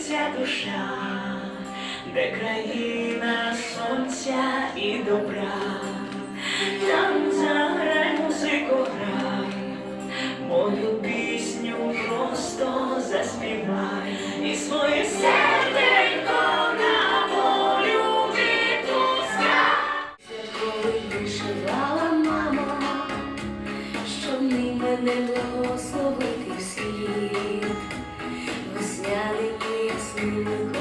світиться душа, де країна сонця і добра, там заграй музику грай, мою пісню просто заспівай і своє серце, на полю відпускай. коли вишивала мама, що в мене благословила. You.